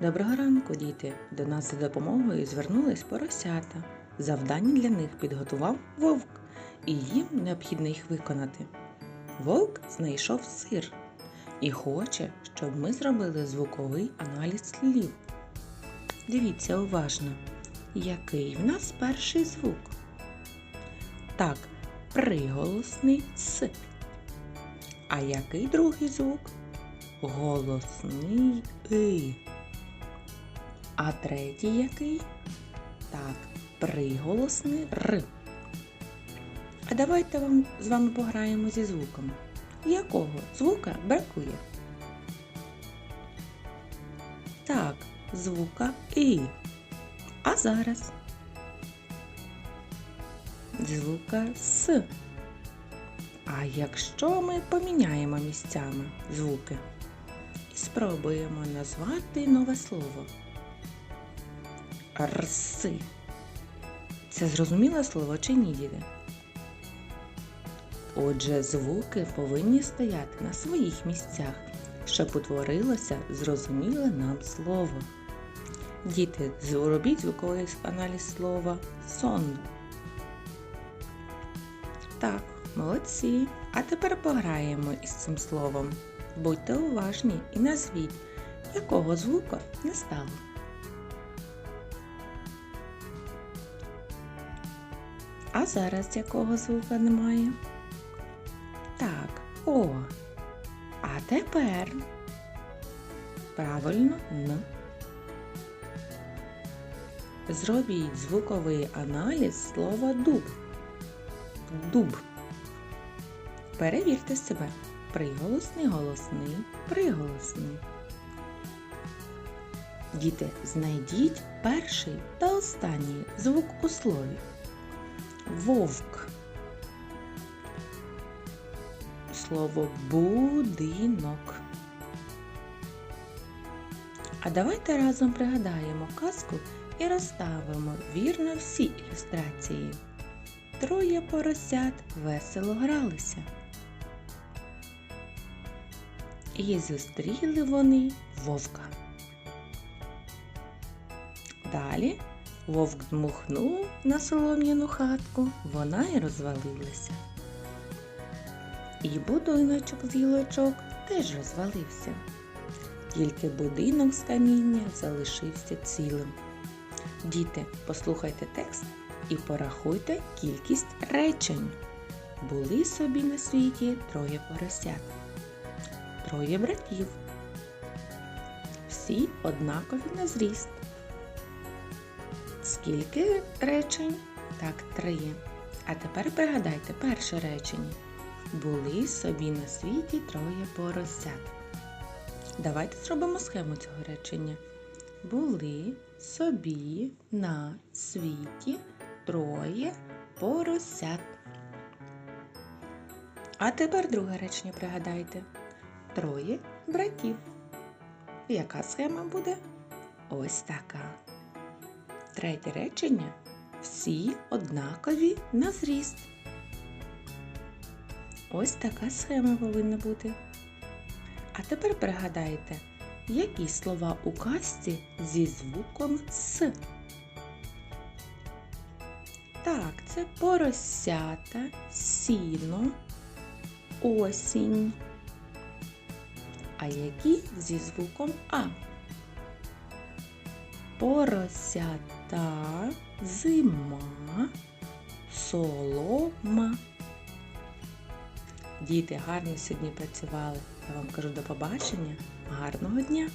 Доброго ранку, діти! До нас за допомогою звернулись поросята. Завдання для них підготував вовк, і їм необхідно їх виконати. Вовк знайшов сир і хоче, щоб ми зробили звуковий аналіз слів. Дивіться уважно, який в нас перший звук. Так, приголосний с. А який другий звук? Голосний и. А третій який? Так, приголосний р. А давайте вам з вами пограємо зі звуком. Якого звука бракує? Так, звука і. А зараз звука с. А якщо ми поміняємо місцями звуки і спробуємо назвати нове слово рси. Це зрозуміле слово чи ні, діти? Отже, звуки повинні стояти на своїх місцях, щоб утворилося зрозуміле нам слово. Діти, зробіть звуковий аналіз слова сон. Так, молодці. А тепер пограємо із цим словом. Будьте уважні і назвіть, якого звука не стало. А зараз якого звука немає? Так, О. А тепер правильно Н. Зробіть звуковий аналіз слова дуб. Дуб. Перевірте себе. Приголосний, голосний, приголосний. Діти, знайдіть перший та останній звук у слові. Вовк. Слово будинок. А давайте разом пригадаємо казку і розставимо вірно всі ілюстрації. Троє поросят весело гралися. І зустріли вони вовка. Далі Вовк дмухнув на солом'яну хатку, вона й розвалилася. І будиночок з гілочок теж розвалився. Тільки будинок з каміння залишився цілим. Діти, послухайте текст і порахуйте кількість речень. Були собі на світі троє поросят, троє братів. Всі однакові на зріст. Скільки речень? Так, три. А тепер пригадайте перше речення. Були собі на світі троє поросят. Давайте зробимо схему цього речення. Були собі на світі троє поросят. А тепер друге речення пригадайте. Троє братів. Яка схема буде? Ось така. Третє речення всі однакові на зріст. Ось така схема повинна бути. А тепер пригадайте, які слова у казці зі звуком С. Так, це поросята, сіно, осінь. А які зі звуком А? Поросята, зима, солома. Діти гарно сьогодні працювали. Я вам кажу до побачення, гарного дня!